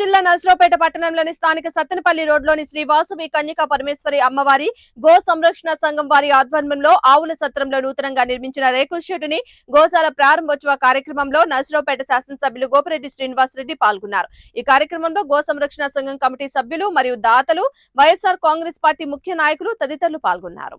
జిల్లా నర్సరావుపేట పట్టణంలోని స్థానిక సత్తెనపల్లి రోడ్లోని శ్రీ వాసువి కన్యకా పరమేశ్వరి అమ్మవారి గో సంరక్షణ సంఘం వారి ఆధ్వర్యంలో ఆవుల సత్రంలో నూతనంగా నిర్మించిన రేకుల్ షెడ్డుని గోశాల ప్రారంభోత్సవ కార్యక్రమంలో నర్సరావుపేట శాసనసభ్యులు గోపిరెడ్డి శ్రీనివాస్ రెడ్డి పాల్గొన్నారు. ఈ కార్యక్రమంలో గో సంరక్షణ సంఘం కమిటీ సభ్యులు మరియు దాతలు వైఎస్ఆర్ కాంగ్రెస్ పార్టీ ముఖ్య నాయకులు తదితరులు పాల్గొన్నారు.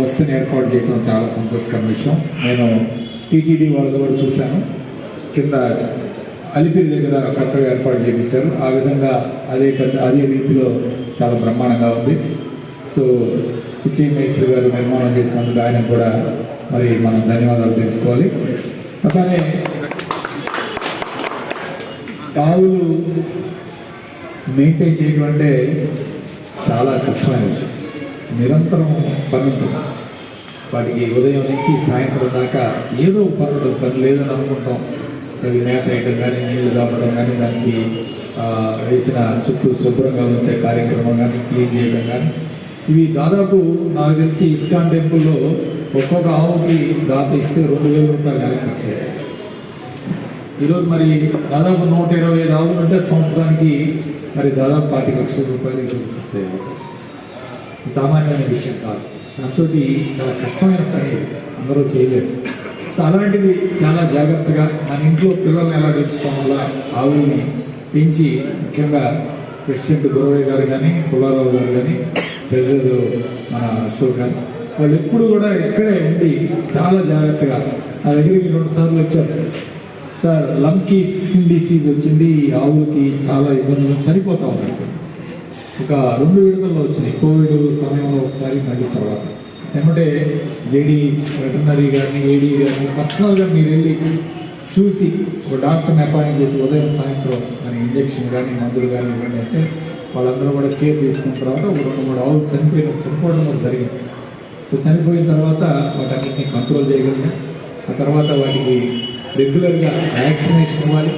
వస్తుని ఏర్పాటు చేయడం చాలా సంతోషకరమైన విషయం. నేను టీటీడీ వాళ్ళు కూడా చూశాను. కింద అలిపిరి దగ్గర కొత్తగా ఏర్పాటు చేయించారు. ఆ విధంగా అదే పెద్ద అదే రీతిలో చాలా బ్రహ్మాండంగా ఉంది. సో పిచ్చి మేస్త్రి గారు నిర్మాణం చేసినందుకు ఆయన కూడా మరి మనం ధన్యవాదాలు తెలుసుకోవాలి అలానే ఆవులు మెయింటైన్ చేయడం అంటే చాలా కష్టమైన విషయం. నిరంతరం పని ఉంటుంది వాటికి ఉదయం నుంచి సాయంత్రం దాకా ఏదో ఒక పని ఉంటుంది పని లేదని అనుకుంటాం. అది మేత వేయడం కానీ నీళ్ళు దాపడం కానీ దానికి వేసిన చుట్టూ శుభ్రంగా ఉంచే కార్యక్రమం కానీ క్లీన్ చేయడం కానీ ఇవి దాదాపు నాకు తెలిసి ఇస్కాన్ టెంపుల్లో ఒక్కొక్క ఆవుకి దాత ఇస్తే రెండు వేల రూపాయలు కలెక్ట్ వచ్చాయి. ఈరోజు మరి దాదాపు నూట ఇరవై ఐదు ఆవులు ఉంటే సంవత్సరానికి మరి దాదాపు పాతిక లక్షల రూపాయలు వచ్చే అవకాశం. సామాన్యమైన విషయం కాదు. దాంతో చాలా కష్టమైన పని అందరూ చేయలేరు. సో అలాంటిది చాలా జాగ్రత్తగా మన ఇంట్లో పిల్లల్ని ఎలా పెంచుతాం వల్ల ఆవుల్ని పెంచి ముఖ్యంగా ప్రెసిడెంట్ గురవయ్య గారు కానీ పుల్లారావు గారు కానీ ప్రెసిడెంట్ మన అశోక్ గారు వాళ్ళు ఎప్పుడు కూడా ఇక్కడే ఉండి చాలా జాగ్రత్తగా నా దగ్గరికి రెండు సార్లు వచ్చారు. సార్ లంకీ స్కిన్ డిసీజ్ వచ్చింది ఈ ఆవులకి చాలా ఇబ్బందులు చనిపోతా ఉన్నాయి ఒక రెండు విడుదలలో వచ్చినాయి కోవిడ్ సమయంలో ఒకసారి మళ్ళీ తర్వాత. ఏమంటే జేడీ వెటర్నరీ కానీ ఏడీ కానీ పర్సనల్గా మీరు వెళ్ళి చూసి ఒక డాక్టర్ని అపాయింట్ చేసి ఉదయం సాయంత్రం మరి ఇంజక్షన్ కానీ మందులు కానీ ఇవ్వండి అంటే వాళ్ళందరూ కూడా కేర్ తీసుకున్న తర్వాత ఒక రెండు మూడు ఆవులు చనిపోయిన చనిపోవడం కూడా జరిగింది. చనిపోయిన తర్వాత వాటన్నిటిని కంట్రోల్ చేయగలిగాం. ఆ తర్వాత వాటికి రెగ్యులర్గా వ్యాక్సినేషన్ ఇవ్వాలి.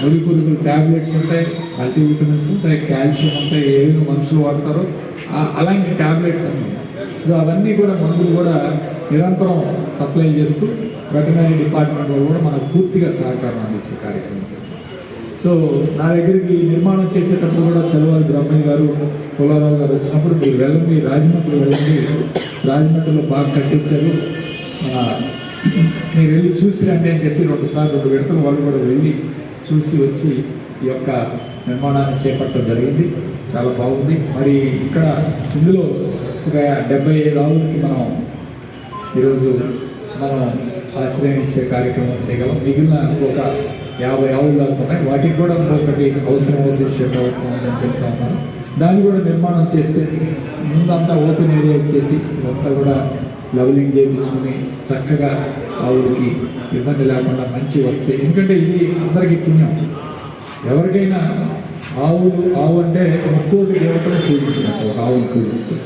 ముడి పురుగులు ట్యాబ్లెట్స్ ఉంటాయి మల్టీవిటమిన్స్ ఉంటాయి కాల్షియం ఉంటాయి ఏమైనా మనుషులు వాడతారో అలాంటి ట్యాబ్లెట్స్ అన్నీ. సో అవన్నీ కూడా మందులు కూడా నిరంతరం సప్లై చేస్తూ వెటనరీ డిపార్ట్మెంట్ వాళ్ళు కూడా మనకు పూర్తిగా సహకారం అందించే కార్యక్రమం చేశారు. సో నా దగ్గరికి నిర్మాణం చేసేటప్పుడు కూడా చలవారి బ్రహ్మయ్య గారు పుల్లారావు గారు వచ్చినప్పుడు మీరు వెళ్ళండి రాజమండ్రి వెళ్ళండి రాజమండ్రిలో బాగా కట్టించారు. మీరు వెళ్ళి చూసి రండి అని చెప్పి రెండు సార్లు రెండు విడతలు వాళ్ళు కూడా వెళ్ళి చూసి వచ్చి ఈ యొక్క నిర్మాణాన్ని చేపట్టడం జరిగింది. చాలా బాగుంది. మరి ఇక్కడ ఇందులో ఒక డెబ్బై ఐదు ఆవులకి మనం ఈరోజు మనం ఆశ్రయించే కార్యక్రమం చేయగలం. మిగిలిన ఒక యాభై ఆవులు దాకా ఉన్నాయి. వాటికి కూడా ఇంకొకటి అవసరం అవుతుంది షెడ్ అవసరం ఉందని చెప్తా ఉన్నాను. దాన్ని కూడా నిర్మాణం చేస్తే ముందంతా ఓపెన్ ఏరియా ఇచ్చేసి ఇదంతా కూడా లెవలింగ్ చేయించుకుని చక్కగా ఆవులకి ఇబ్బంది లేకుండా మంచి వస్తాయి ఎందుకంటే ఇది అందరికీ పుణ్యం. ఎవరికైనా ఆవులు ఆవు అంటే ముక్కోటి దేవతను పూజించినట్టు ఒక ఆవును పూజిస్తే.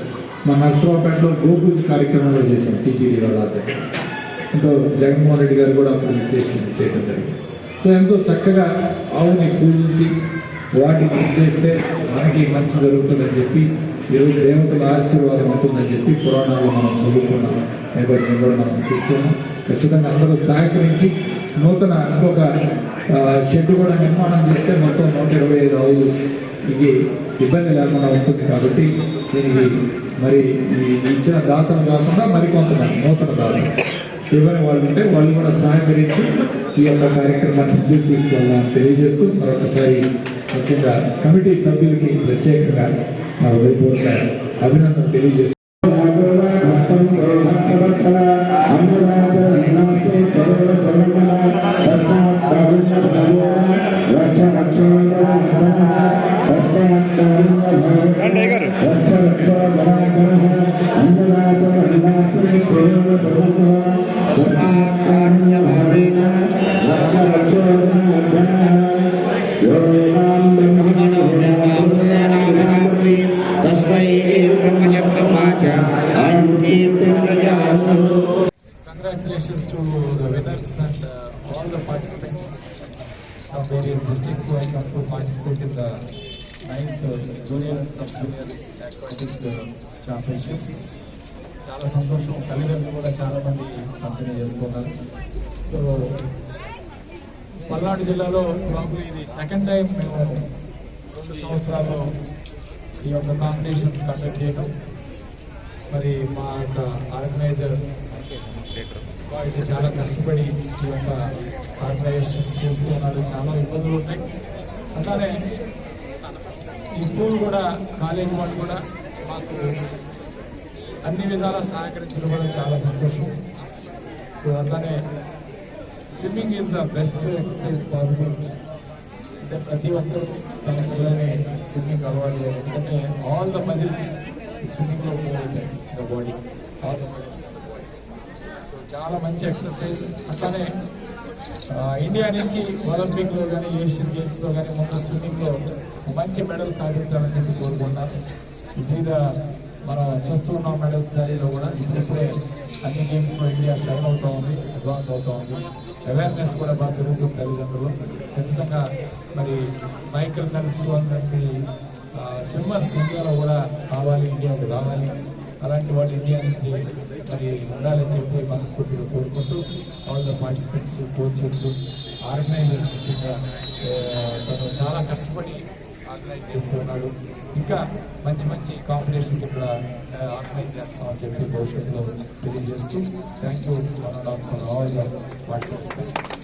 మా నర్సరావుపేటలో గోపూజ కార్యక్రమంలో చేశాం టీటీడీ వాళ్ళ ఆధ్వర్యంలో. ఎంతో జగన్మోహన్ రెడ్డి గారు కూడా అప్పుడు చేసి చేయడం జరిగింది. సో ఎంతో చక్కగా ఆవుని పూజించి వాటిని చేస్తే మనకి మంచి జరుగుతుందని చెప్పి ఈరోజు దేవతల ఆశీర్వాదం ఉంటుందని చెప్పి పురాణాలు మనం చదువుకున్న నేపథ్యంలో మనం చూస్తున్నాం. ఖచ్చితంగా అందరూ సహకరించి నూతన ఇంకొక షెడ్ కూడా నిర్మాణం చేస్తే మొత్తం నూట ఇరవై ఐదు ఆవులు ఇది ఇబ్బంది లేకుండా ఉంటుంది కాబట్టి దీనికి మరి ఈ ఇచ్చిన దాతలు కాకుండా మరికొంతమంది నూతన దాతలు. ఇవ్వని వాళ్ళు ఉంటే వాళ్ళు కూడా సహకరించి ఈ యొక్క కార్యక్రమాన్ని ముందుకు తీసుకెళ్ళాలని తెలియజేస్తూ మరొకసారి ముఖ్యంగా కమిటీ సభ్యులకి ప్రత్యేకంగా నా హృదయపూర్వక అభినందన తెలియజేస్తాను Congratulations to the winners and uh, all the participants from various districts who have come to participate in the 9th uh, junior and sub-junior aquatics uh, championships. చాలా సంతోషం తల్లిదండ్రులు కూడా చాలామంది పంపిణీ చేస్తున్నారు సో పల్నాడు జిల్లాలో ప్రాబ్లీ ఇది సెకండ్ టైం మేము రెండు సంవత్సరాల్లో ఈ యొక్క కాంపిటీషన్స్ కండక్ట్ చేయడం మరి మా యొక్క ఆర్గనైజర్ వారికి చాలా కష్టపడి ఈ యొక్క ఆర్గనైజేషన్ చేస్తూ చాలా ఇబ్బందులు ఉంటాయి. అలానే ఈ స్కూల్ కూడా కాలేజీ వాళ్ళు కూడా మాకు అన్ని విధాలా సహకరించడం కూడా చాలా సంతోషం. సో అట్లానే swimming is the best exercise possible అంటే ప్రతి ఒక్కరు తమ పిల్లల్ని స్విమ్మింగ్ అలవాటు చేయాలి. ఎందుకంటే all the muscles స్విమ్మింగ్లో move the body all the muscles so చాలా మంచి ఎక్సర్సైజ్ అట్లానే ఇండియా నుంచి ఒలింపిక్లో కానీ ఏషియన్ గేమ్స్లో కానీ మొత్తం స్విమ్మింగ్లో మంచి మెడల్ సాధించాలని చెప్పి కోరుకుంటున్నాను మీద మనం చూస్తూ ఉన్నాం మెడల్స్ దారిలో కూడా. ఇప్పుడిప్పుడే అన్ని గేమ్స్లో ఇండియా షైన్ అవుతూ ఉంది అడ్వాన్స్ అవుతూ ఉంది. అవేర్నెస్ కూడా బాగా పెరుగుతుంది తల్లిదండ్రులు. ఖచ్చితంగా మరి మైకల్ ఫెల్ప్స్ వంటి స్విమ్మర్స్ ఇండియాలో కూడా కావాలి ఇండియాకి రావాలి. అలాంటి వాళ్ళు ఇండియా నుంచి మరి ఉండాలని చెప్పి మనస్ఫూర్తిగా కోరుకుంటూ all the participants coaches organiser ముఖ్యంగా తను చాలా కష్టపడి ఆర్గనైజ్ చేస్తూ ఉన్నాడు. ఇంకా మంచి మంచి కాంపిటీషన్స్ ఇక్కడ ఆర్గనైజ్ చేస్తామని చెప్పి భవిష్యత్తులో తెలియజేస్తూ thank you doctor all the participants